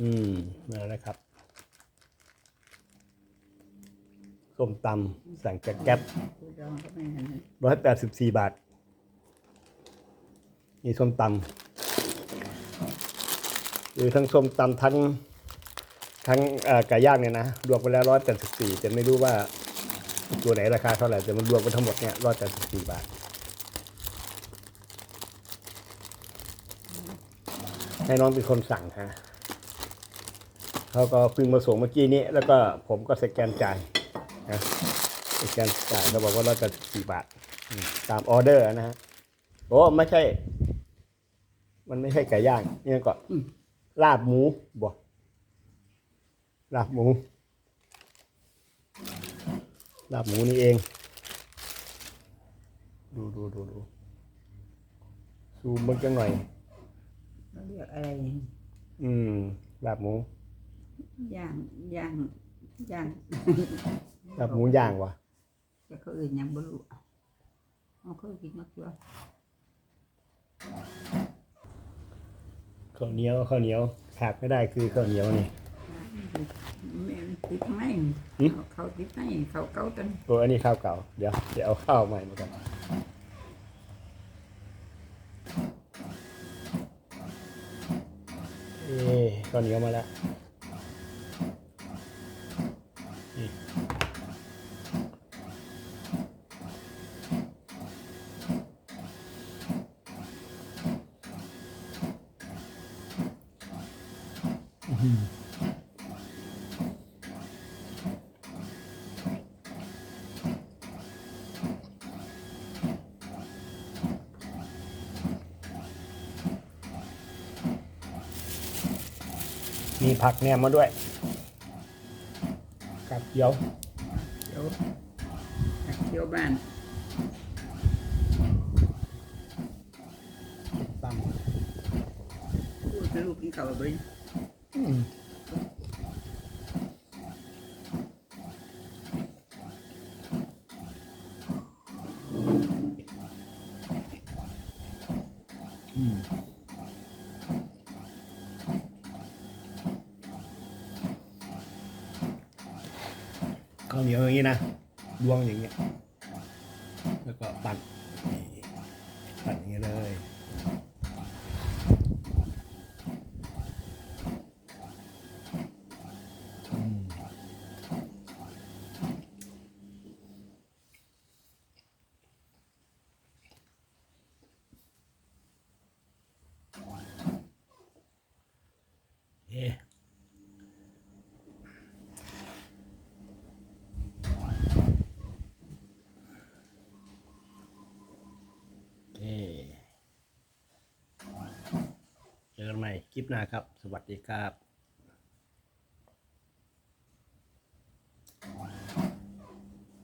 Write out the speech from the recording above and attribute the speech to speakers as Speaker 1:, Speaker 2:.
Speaker 1: อืมมาแล้วครับส้มตำสั่งจากแก๊ป
Speaker 2: ผู้ดองก็ไม่เห็น
Speaker 1: ร้อยแปดสิบสี่บาท นี่ส้มตำคือทั้งส้มตำทั้ง ทั้งไก่ย่างเนี่ยนะ รวมไปแล้วร้อยแปดสิบสี่แต่ไม่รู้ว่าตัวไหนราคาเท่าไหร่แต่มันรวมกันทั้งหมดเนี่ยร้อยแปดสิบสี่บาท ให้น้องเป็นคนสั่งฮะ เขาก็เพิ่งมาส่งเมื่อกี้นี้ แล้วก็ผมก็สแกนจ่ายนะสแกนจ่ายเขาบอกว่าร้อยแปดสิบสี่บาทอืมตามออเดอร์นะฮะโอ้ไม่ใช่ มันไม่ใช่ไก่ย่างนี่ก็ลาบหมูบ่ลาบหมูลาบหมูนี่เอง ดูดูดูดูซูมมันกันหน่อย
Speaker 2: เขาเรียกอะไร
Speaker 1: อืมลาบหมู
Speaker 2: ย่างย่างย่าง
Speaker 1: ลาบหมูย่างวะ
Speaker 2: แต่เขาอื่นยังบ่รู้เอาเขากินมากกว่า
Speaker 1: ข้าวเหนียวข้าวเหนียวขาดไม่ได้คือข้าวเหนียวนี่
Speaker 2: แม่นติดไหม
Speaker 1: หึ
Speaker 2: เอาเขาติดไหมเขาเก้าตัน
Speaker 1: ตัวอันนี้ข้าวเก่าเดี๋ยวเดี๋ยวเอาข้าวใหม่มากันเอ๊ะข้าวเหนียวมาแล้ว มีผักแหนมมาด้วยกับเกี๊ยว
Speaker 2: เดี๋ยวเที่ยวบ้าน
Speaker 1: ตำ
Speaker 2: พูดกับลูกกิน ข้าว
Speaker 1: เหนียวอย่างนี้นะดวงอย่างเงี้ยแล้วก็ปั่นปั่นอย่างนี้เลย กันใหม่คลิปหน้าครับ สวัสดีครับ